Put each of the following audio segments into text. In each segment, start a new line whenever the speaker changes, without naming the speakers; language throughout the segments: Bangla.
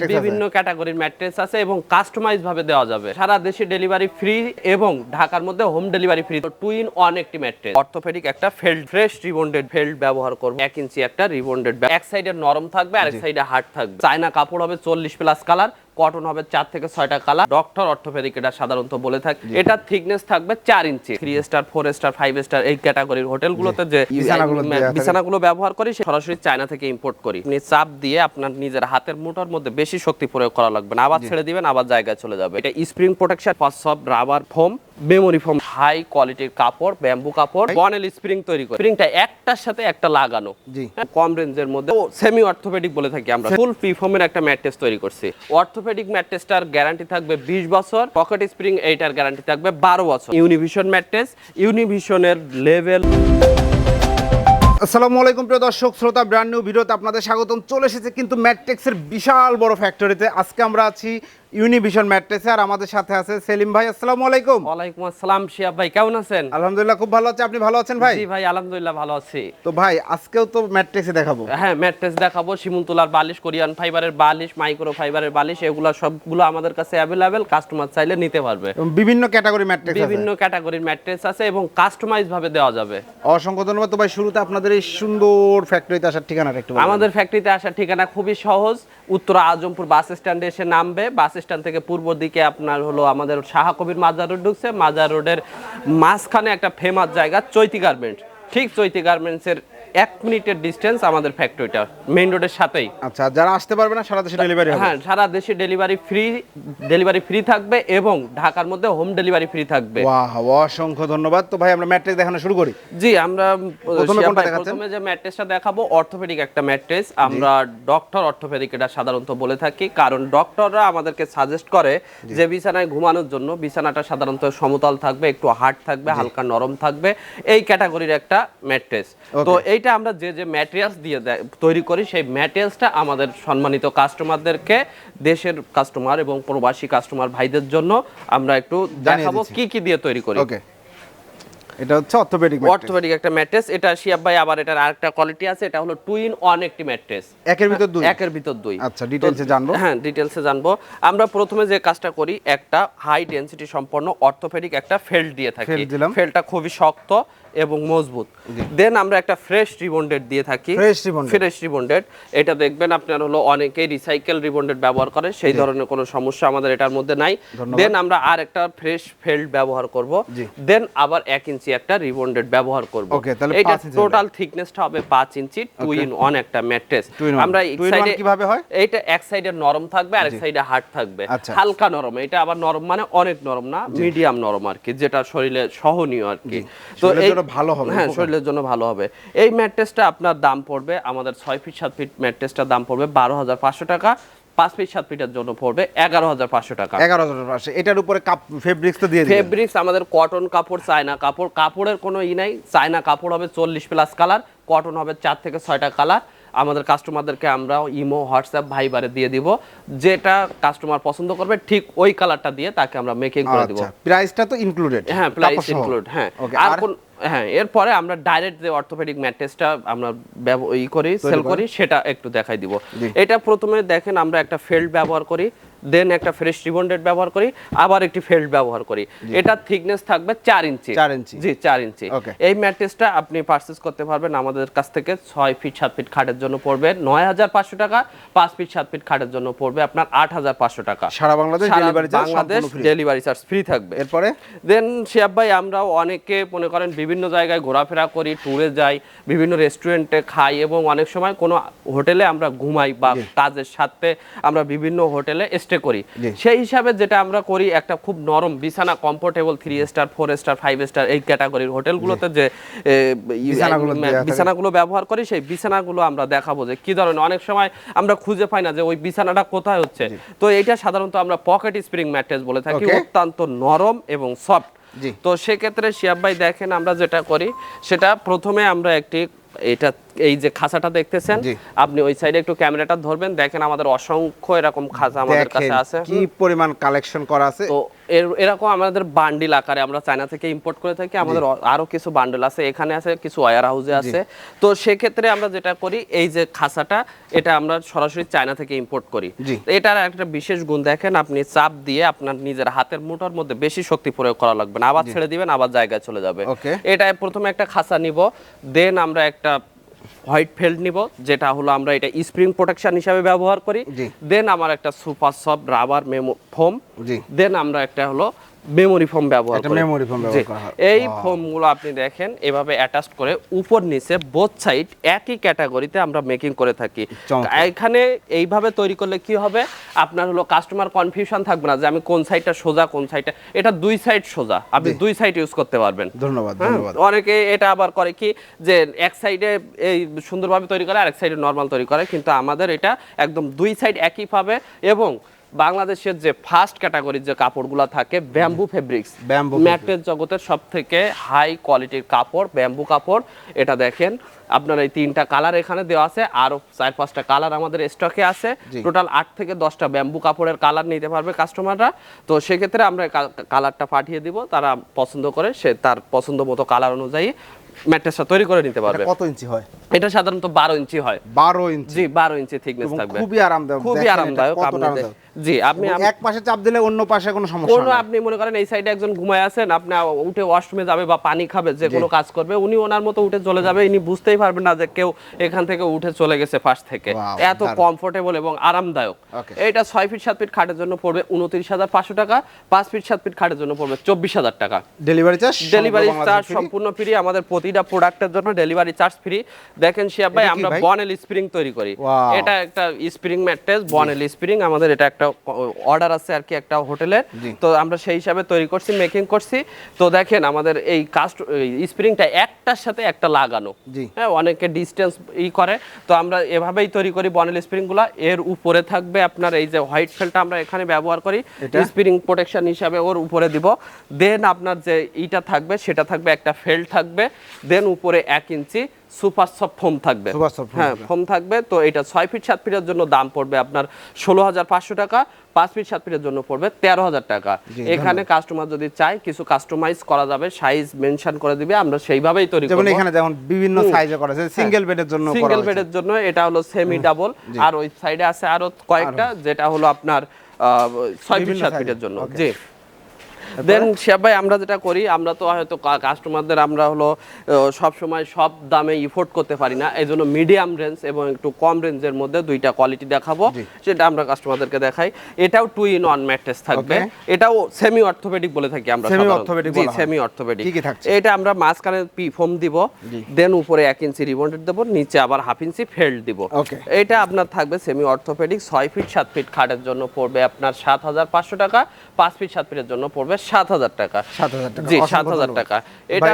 বিভিন্ন ক্যাটাগরির ম্যাট্রেস আছে এবং কাস্টমাইজ ভাবে দেওয়া যাবে। সারা দেশে ডেলিভারি ফ্রি এবং ঢাকার মধ্যে home delivery free two in one একটি ম্যাট্রেস অর্থোপেডিক একটা ফেল্ড ফ্রেশ রিবন্ডেড ফেল্ড ব্যবহার করব। এক ইঞ্চি একটা রিবন্ডেড এক সাইডে নরম থাকবে আর এক সাইডে হার্ড থাকবে। চায়না কাপড় হবে চল্লিশ প্লাস কালার কটন হবে চার থেকে ছয়টা কালার। ডক্টর অর্থোপেডিক এটা সাধারণত বলে থাকে এটা থিকনেস থাকবে চার ইঞ্চি three star four star five star এই ক্যাটাগরির হোটেলগুলোতে যে
বিছানাগুলো
ব্যবহার করি সে সরাসরি চায়না থেকে ইম্পোর্ট করি। আপনি চাপ দিয়ে আপনার নিজের হাতের মুঠোর মধ্যে বেশি শক্তি প্রয়োগ করা লাগবে না। আবার ছেড়ে দিবেন আবার জায়গায় চলে যাবে। এটা স্প্রিং প্রোটেকশন ফার্স্ট সব rubber foam memory foam high কোয়ালিটির কাপড় ব্যাম্বু কাপড় বনেল স্প্রিং তৈরি করে। স্প্রিংটা একটার সাথে একটা লাগানো।
জি।
হ্যাঁ, কম রেঞ্জের মধ্যে। সেমি অর্থোপেডিক বলে থাকি আমরা। ফুল ফোমের একটা ম্যাট্রেস তৈরি করছি। অর্থোপেডিক ম্যাট্রেসটার গ্যারান্টি থাকবে 20 বছর পকেট স্প্রিং এইটার গ্যারান্টি থাকবে 12 বছর। ইউনিভিশন ম্যাট্রেস ইউনিভিশনের লেভেল
আসসালামু আলাইকুম প্রিয় দর্শক শ্রোতা ব্র্যান্ড নিউ ভিডিওতে আপনাদের স্বাগতম। চলে এসেছে কিন্তু ম্যাট্রিক্সের বিশাল বড় ফ্যাক্টরিতে আজকে আমরা আছি ইউনিভিশন ম্যাট্রিক্সে আর আমাদের সাথে আছে সেলিম ভাই। আসসালামু আলাইকুম।
ওয়ালাইকুম আসসালাম শিয়াব ভাই কেমন আছেন?
আলহামদুলিল্লাহ খুব ভালো আছে। আপনি ভালো আছেন ভাই?
জি ভাই আলহামদুলিল্লাহ ভালো আছি।
তো ভাই আজকেও তো ম্যাট্রিক্সে দেখাবো।
হ্যাঁ ম্যাট্রেস দেখাবো। শিমুলতলার বালিশ কোরিয়ান ফাইবারের বালিশ মাইক্রো ফাইবারের বালিশ এগুলো সবগুলো আমাদের কাছে অ্যাভেলেবেল কাস্টমার চাইলে নিতে পারবে।
বিভিন্ন ক্যাটাগরি ম্যাট্রিক্স আছে।
বিভিন্ন ক্যাটাগরির ম্যাট্রেস আছে এবং কাস্টমাইজ ভাবে দেওয়া যাবে।
অসংখ্য ধন্যবাদ। তো ভাই শুরুতে আপনাদের এই সুন্দর ফ্যাক্টরিতে আসার ঠিকানাটা একটু।
আমাদের ফ্যাক্টরিতে আসার ঠিকানা খুবই সহজ। উত্তরা আজমপুর বাস স্ট্যান্ডে এসে নামবে। বাস স্ট্যান্ড থেকে পূর্ব দিকে আপনার হলো আমাদের শাহা কবির মাজার রোড ঢুকছে। মাজার রোডের মাঝখানে একটা ফেমাস জায়গা, চৈতি গার্মেন্টস ঠিক চৈতি গার্মেন্টসের এক মিনিটের ডিস্টেন্স আমাদের ফ্যাক্টরিটা মেইন রোডের সাথেই।
আচ্ছা যারা আসতে পারবে না সারা দেশে ডেলিভারি হবে।
হ্যাঁ সারা দেশে ডেলিভারি ফ্রি ডেলিভারি ফ্রি থাকবে এবং ঢাকার মধ্যে হোম ডেলিভারি ফ্রি থাকবে।
বাহ অসংখ্য ধন্যবাদ। তো ভাই আমরা ম্যাট্রিক্স দেখানো শুরু করি।
জি আমরা
প্রথমে কোনটা দেখাচ্ছেন?
প্রথমে যে ম্যাট্রেসটা দেখাবো অর্থোপেডিক একটা ম্যাট্রেস। আমরা ডক্টর অর্থোপেডিক এটা সাধারণত বলে থাকি কারণ ডক্টররা আমাদেরকে সাজেস্ট করে যে বিছানায় ঘুমানোর জন্য বিছানাটা সাধারণত সমতল থাকবে একটু হার্ড থাকবে হালকা নরম থাকবে। এই ক্যাটাগরির একটা ম্যাট্রেস। তো এইটা আমরা যে যে ম্যাটেরিয়ালস দিয়ে তৈরি করি সেই ম্যাটেরিয়ালসটা আমাদের সম্মানিত কাস্টমারদেরকে দেশের কাস্টমার এবং প্রবাসী কাস্টমার ভাইদের জন্য আমরা একটু দেখাবো কি কি দিয়ে তৈরি করি।
ওকে এটা হচ্ছে অর্থোপেডিক
অর্থোপেডিক একটা ম্যাট্রেস এটা শিয়াব ভাই আবার এটার আরেকটা কোয়ালিটি আছে এটা হলো টু ইন ওয়ান একটি ম্যাট্রেস
একের ভিতর দুই?
একের ভিতর দুই।
আচ্ছা, এ জানব।
হ্যাঁ ডিটেলসে জানব। আমরা প্রথমে যে কাজটা করি একটা হাই ডেনসিটি সম্পন্ন অর্থোপেডিক একটা ফেল্ড দিয়ে থাকি। ফেল্ডটা খুবই শক্ত এবং মজবুত। দেন আমরা একটা ফ্রেশ রিবন্ডেড দিয়ে থাকি।
Fresh rebonded।
ফ্রেশ রিবন্ডেড এটা দেখবেন আপনার হলো অনেকেই রিসাইকেল রিবন্ডেড ব্যবহার করে সেই ধরনের কোনো সমস্যা আমাদের এটার মধ্যে নাই। দেন আমরা আর একটা ফ্রেশ ফেল্ড ব্যবহার করব। দেন আবার এক ইঞ্চি একটা রিবন্ডেড ব্যবহার করব।
Okay, তাহলে
এটা টোটাল থিকনেসটা হবে। পাঁচ ইঞ্চি টু ইন ওয়ান একটা ম্যাট্রেস। আমরা
in one কীভাবে হয়?
এইটা এক সাইডে নরম থাকবে আরেক সাইডে হার্ড থাকবে।
আচ্ছা।
হালকা নরম এটা আবার নরম মানে অনেক নরম না মিডিয়াম নরম আর কি যেটা শরীরে সহনীয় আর কি।
শরীরের
এই-
জন্য ভালো হবে,
হ্যাঁ শরীরের জন্য ভালো হবে। এই ম্যাট্রেসটা আপনার দাম পড়বে আমাদের ছয় ফিট সাত ফিট ম্যাট্রেসটার দাম পড়বে বারো হাজার পাঁচশো টাকা। পাঁচ ফিট সাত ফিটের জন্য পড়বে এগারো হাজার পাঁচশো টাকা।
এগারো হাজার পাঁচশো। এটার উপরে কাপ ফেব্রিক্স তো দিয়ে
ফেব্রিক্স আমাদের কটন কাপড় চায়না কাপড়। কাপড়ের কোনো ই নাই চায়না কাপড় হবে চল্লিশ প্লাস কালার কটন হবে চার থেকে ছয়টা কালার আমাদের কাস্টমারদেরকে আমরা ইমো হোয়াটসঅ্যাপ ভাইবারে দিয়ে দিব। যেটা কাস্টমার পছন্দ করবে ঠিক ওই কালারটা দিয়ে তাকে আমরা মেকিং করে দিব।
আচ্ছা প্রাইসটা তো ইনক্লুডেড
হ্যাঁ প্রাইস ইনক্লুড হ্যাঁ। আর কোন হ্যাঁ এরপরে আমরা ডাইরেক্ট যে অর্থোপেডিক ম্যাট্রেসটা আমরা ই করি সেল করি। সেটা একটু দেখাই দিব। এটা প্রথমে দেখেন আমরা একটা ফেল্ড ব্যবহার করি। দেন একটা ফ্রেশ রিবন্ডেড ব্যবহার করি আবার একটি ফেল্ড ব্যবহার করি। এটা থিকনেস থাকবে চার ইঞ্চি।
চার ইঞ্চি।
জি চার ইঞ্চি। এই ম্যাট্রেসটা আপনি পারচেস করতে পারবেন আমাদের কাছ থেকে ছয় ফিট সাত ফিট খাটের জন্য পড়বে। নয় হাজার পাঁচশো টাকা পাঁচ ফিট সাত ফিট খাটের জন্য পড়বে আপনার আট হাজার পাঁচশো টাকা।
সারা Bangladesh delivery charge
Bangladesh
free
delivery charge free থাকবে।
এরপরে?
দেন শিয়াব ভাই আমরাও অনেকে মনে করেন বিভিন্ন জায়গায় ঘোরাফেরা করি ট্যুরে যাই বিভিন্ন রেস্টুরেন্টে খাই এবং অনেক সময় কোনো হোটেলে আমরা ঘুমাই বা কাজের সাথে আমরা বিভিন্ন হোটেলে স্টে করি। সেই হিসাবে যেটা আমরা করি একটা খুব নরম বিছানা comfortable three star four star five star এই ক্যাটাগরির হোটেলগুলোতে যে
বিছানাগুলো
ব্যবহার করি সেই বিছানাগুলো আমরা দেখাবো যে কি ধরনের। অনেক সময় আমরা খুঁজে পাই না যে ওই বিছানাটা কোথায় হচ্ছে। তো এটা সাধারণত আমরা পকেট স্প্রিং ম্যাট্রেস বলে থাকি। অত্যন্ত নরম এবং সফট। তো সেক্ষেত্রে শিয়াব ভাই দেখেন আমরা যেটা করি সেটা প্রথমে আমরা একটি এটা এই যে খাঁচাটা দেখতেছেন আপনি ওই সাইডে একটু ক্যামেরাটা ধরবেন দেখেন আমাদের অসংখ্য এরকম খাঁচা আমাদের কাছে আছে।
কি পরিমাণ কালেকশন করা আছে।
তো এরকম আমাদের বান্ডিল আকারে আমরা চায়না থেকে ইম্পোর্ট করে থাকি আমাদের আরও কিছু বান্ডেল আছে এখানে আছে কিছু ওয়ার হাউসে আছে। তো সেক্ষেত্রে আমরা যেটা করি এই যে খাঁচাটা এটা আমরা সরাসরি চায়না থেকে ইম্পোর্ট করি। এটার একটা বিশেষ গুণ দেখেন আপনি চাপ দিয়ে আপনার নিজের হাতের মুঠোর মধ্যে বেশি শক্তি প্রয়োগ করা লাগবে না। আবার ছেড়ে দিবেন আবার জায়গায় চলে যাবে। এটা প্রথমে একটা খাঁচা নিব দেন আমরা একটা হোয়াইট ফেল্ড নিব যেটা হলো আমরা এটা স্প্রিং প্রোটেকশন হিসাবে ব্যবহার করি। দেন আমার একটা super soft rubber memory foam then আমরা একটা হলো মেমোরি ফোম ব্যবহার করি।
memory foam ব্যবহার করা হয়।
এই. ফোমগুলো আপনি দেখেন এভাবে অ্যাটাচ করে উপর নিচে বোথ সাইড একই ক্যাটাগরিতে আমরা মেকিং করে থাকি। এখানে এইভাবে তৈরি করলে কি হবে? আপনার হলো কাস্টমার কনফিউশন থাকবে না যে আমি কোন সাইডটা সোজা কোন সাইডটা এটা দুই সাইড সোজা। আপনি দুই সাইড ইউজ করতে পারবেন।
ধন্যবাদ ধন্যবাদ।
অনেকে এটা আবার করে কি যে এক সাইডে এই সুন্দরভাবে তৈরি করে আরেক সাইডে নর্মাল তৈরি করে কিন্তু আমাদের এটা একদম দুই সাইড একই পাবে এবং বাংলাদেশের যে ফার্স্ট ক্যাটাগরির যে কাপড়গুলো থাকে ব্যাম্বু ফেব্রিক্স।
Bamboo
ম্যাটের জগতের সব থেকে হাই কোয়ালিটির কাপড় ব্যাম্বু কাপড় এটা দেখেন। আপনার এই তিনটা কালার এখানে দেওয়া আছে আরও চার পাঁচটা কালার আমাদের স্টকে আছে। টোটাল আট থেকে দশটা ব্যাম্বু কাপড়ের কালার নিতে পারবে কাস্টমাররা তো সেক্ষেত্রে আমরা কালারটা পাঠিয়ে দিব তারা পছন্দ করে সে তার পছন্দ মতো কালার অনুযায়ী ম্যাট্রেসটা তৈরি করে নিতে পারবে।
এটা কত ইঞ্চি হয়?
এটা সাধারণত বারো ইঞ্চি হয়।
বারো ইঞ্চি।
জি বারো ইঞ্চি থিকনেস থাকবে।
খুবই আরামদায়ক।
খুবই আরামদায়ক
কতটা
আপনি দে-
আরামদায়ক।
জি আপনি
এক পাশে চাপ দিলে অন্য পাশে কোনো সমস্যা
কোনো আপনি মনে করেন এই সাইডে একজন ঘুমায় আছেন আপনি উঠে ওয়াশরুমে যাবে বা পানি খাবে যে কোনো কাজ করবে উনি ওনার মতো উঠে চলে যাবে ইনি বুঝতেই পারবেন না যে কেউ এখান থেকে উঠে চলে গেছে পাশ থেকে। এত কমফোর্টেবল এবং আরামদায়ক। এটা ছয় ফিট সাত ফিট খাটের জন্য পড়বে উনত্রিশ হাজার পাঁচশো টাকা পাঁচ ফিট সাত ফিট খাটের জন্য পড়বে চব্বিশ হাজার টাকা।
ডেলিভারি চার্জ
ডেলিভারি চার্জ সম্পূর্ণ ফ্রি আমাদের প্রতিটা প্রোডাক্টের জন্য ডেলিভারি চার্জ ফ্রি দেখেন শিয়া ভাই আমরা? বনেল স্প্রিং তৈরি করি। এটা একটা স্প্রিং ম্যাট্রেস বনেল স্প্রিং আমাদের এটা একটা অর্ডার আছে আর কি একটা হোটেলের। তো আমরা সেই হিসাবে তৈরি করছি মেকিং করছি। তো দেখেন আমাদের এই কাস্ট স্প্রিংটা একটার সাথে একটা লাগানো। হ্যাঁ অনেকে ডিস্টেন্স ই করে। তো আমরা এভাবেই তৈরি করি বনেল স্প্রিংগুলো এর উপরে থাকবে আপনার এই যে হোয়াইট ফেলটা আমরা এখানে ব্যবহার করি। স্প্রিং প্রোটেকশন হিসাবে ওর উপরে দিব। দেন আপনার যে ইটা থাকবে সেটা থাকবে একটা ফেল থাকবে। দেন উপরে এক ইঞ্চি। সুপার সফট ফোম থাকবে। হ্যাঁ ফোম থাকবে। তো এটা ছয় ফিট সাত ফিটের জন্য দাম পড়বে আপনার ষোলো হাজার পাঁচশো টাকা পাঁচ ফিট সাত ফিটের জন্য পড়বে তেরো হাজার টাকা। এখানে কাস্টমার যদি চায় কিছু কাস্টমাইজ করা যাবে সাইজ মেনশন করে দিবে আমরা সেইভাবেই তৈরি করব।
এখানে যেমন বিভিন্ন সাইজে করা আছে সিঙ্গেল বেডের জন্য
সিঙ্গেল বেডের জন্য এটা হলো সেমি ডাবল আর ওই সাইডে আছে আরও কয়েকটা যেটা হলো আপনার ছয় ফিট সাত ফিটের জন্য। জি। দেন শিয়াব ভাই আমরা যেটা করি আমরা তো হয়তো কাস্টমারদের আমরা হলো সব সময় সব দামে ইফোর্ড করতে পারি না। এই জন্য মিডিয়াম রেঞ্জ এবং একটু কম রেঞ্জের মধ্যে দুইটা কোয়ালিটি দেখাবো সেটা আমরা কাস্টমারদেরকে দেখাই। এটাও টু ইন ওয়ান ম্যাট্রেস থাকবে। এটাও সেমি অর্থোপেডিক বলে থাকি আমরা সাধারণত।
orthopedic
জি সেমি অর্থোপেডিক? এটা আমরা মাঝখানে পি ফোম দিব দেন উপরে এক ইঞ্চি রিবন্ডেড দেবো নিচে আবার হাফ ইঞ্চি ফেল্ড দিব। এটা আপনার থাকবে সেমি অর্থোপেডিক ছয় ফিট সাত ফিট খাটের জন্য পড়বে আপনার সাত হাজার পাঁচশো টাকা পাঁচ ফিট সাত ফিটের জন্য পড়বে সাত হাজার টাকা।
সাত হাজার টাকা।
জি সাত হাজার টাকা। এটা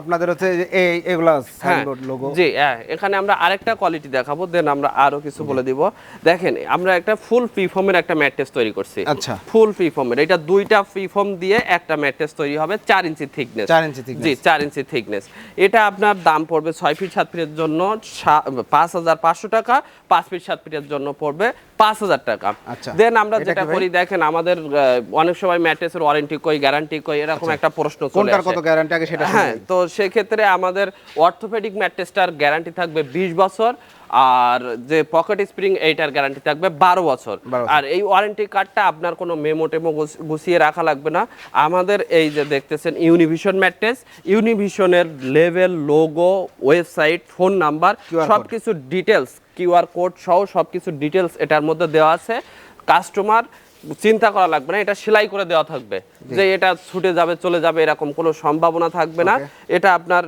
আপনাদের হচ্ছে এই এগুলা
হ্যাঁ।
সাইনবোর্ড লোগো
জি হ্যাঁ এখানে আমরা আরেকটা কোয়ালিটি দেখাবো দেন আমরা আরও কিছু বলে দিব। দেখেন আমরা একটা ফুল ফোমের একটা ম্যাট্রেস তৈরি করছি।
আচ্ছা।
ফুল ফোমের এটা দুইটা ফোম দিয়ে একটা ম্যাট্রেস তৈরি হবে চার ইঞ্চি থিকনেস
চার ইঞ্চি।
জি চার ইঞ্চি থিকনেস এটা আপনার দাম পড়বে ছয় ফিট সাত ফিটের জন্য পাঁচ হাজার পাঁচশো টাকা পাঁচ ফিট সাত ফিটের জন্য পড়বে পাঁচ হাজার টাকা
আচ্ছা।
দেন আমরা যেটা করি দেখেন আমাদের অনেক সময় ম্যাট্রেসের ওয়ারেন্টি কই গ্যারান্টি কই এরকম একটা প্রশ্ন চলে
আচ্ছা।
আসে।
কত গ্যারান্টি আগে সেটা
হ্যাঁ। তো সেক্ষেত্রে আমাদের অর্থোপেডিক ম্যাট্রেসটার গ্যারান্টি থাকবে বিশ বছর আর যে পকেট স্প্রিং এইটার গ্যারান্টি থাকবে বারো বছর আর এই ওয়ারেন্টি কার্ডটা আপনার কোনো মেমো টেমো গুছ- গুছিয়ে রাখা লাগবে না আমাদের এই যে দেখতেছেন Univision mattress ইউনিভিশনের level logo website phone number সব কিছু ডিটেলস কিউআর কোড সহ সব কিছু ডিটেলস এটার মধ্যে দেওয়া আছে। কাস্টমার চিন্তা করা লাগবে না এটা সেলাই করে দেওয়া থাকবে। যে এটা ছুটে যাবে চলে যাবে এরকম কোনো সম্ভাবনা থাকবে না। এটা আপনার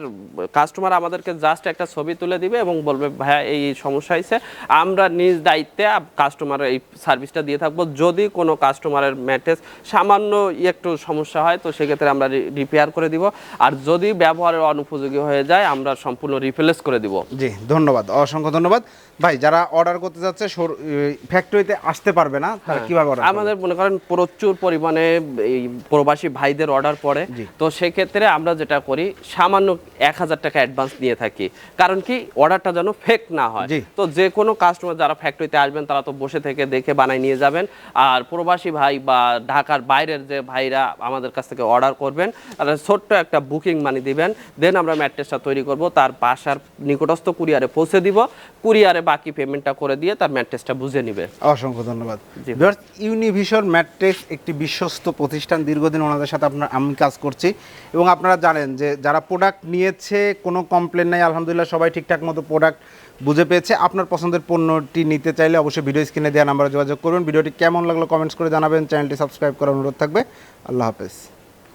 কাস্টমার আমাদেরকে জাস্ট একটা ছবি তুলে দিবে এবং বলবে ভাইয়া এই সমস্যা হয়েছে আমরা নিজ দায়িত্বে কাস্টমার এই সার্ভিসটা দিয়ে থাকব। যদি কোনো কাস্টমারের ম্যাটেজ সামান্য একটু সমস্যা হয় তো সেক্ষেত্রে আমরা রিপেয়ার করে দিব। আর যদি ব্যবহারের অনুপযোগী হয়ে যায় আমরা সম্পূর্ণ রিপ্লেস করে দিব।
জি ধন্যবাদ অসংখ্য ধন্যবাদ। ভাই যারা অর্ডার করতে যাচ্ছে ফ্যাক্টরিতে আসতে পারবে না তারা কীভাবে অর্ডার
আমাদের মনে করেন প্রচুর পরিমাণে এই প্রবাসী ভাইদের অর্ডার পড়ে। তো সেক্ষেত্রে আমরা যেটা করি সামান্য এক হাজার টাকা অ্যাডভান্স নিয়ে থাকি। কারণ কি অর্ডারটা যেন ফেক না হয়। তো যে কোনো কাস্টমার যারা ফ্যাক্টরিতে আসবেন তারা তো বসে থেকে দেখে বানাই নিয়ে যাবেন। আর প্রবাসী ভাই বা ঢাকার বাইরের যে ভাইরা আমাদের কাছ থেকে অর্ডার করবেন তারা ছোট্ট একটা বুকিং মানি দিবেন। দেন আমরা ম্যাট্রেসটা তৈরি করব তার বাসার নিকটস্থ কুরিয়ারে পৌঁছে দিব। কুরিয়ারে বাকি পেমেন্টটা করে দিয়ে তার ম্যাট্রেসটা বুঝে নিবে।
অসংখ্য ধন্যবাদ।
জি।
ম্যাট্রেক্স ম্যাট্রিক্স একটি বিশ্বস্ত প্রতিষ্ঠান। দীর্ঘদিন ওনাদের সাথে আপনার আমি কাজ করছি। এবং আপনারা জানেন যে যারা প্রোডাক্ট নিয়েছে, কোনো কমপ্লেন নাই, আলহামদুলিল্লাহ সবাই ঠিকঠাক মতো প্রোডাক্ট বুঝে পেয়েছে। আপনার পছন্দের পণ্যটি নিতে চাইলে অবশ্যই ভিডিও স্ক্রিনে দেওয়া নাম্বারে যোগাযোগ করবেন ভিডিওটি কেমন লাগল কমেন্টস করে জানাবেন। চ্যানেলটি সাবস্ক্রাইব করার অনুরোধ থাকবে। আল্লাহ হাফেজ।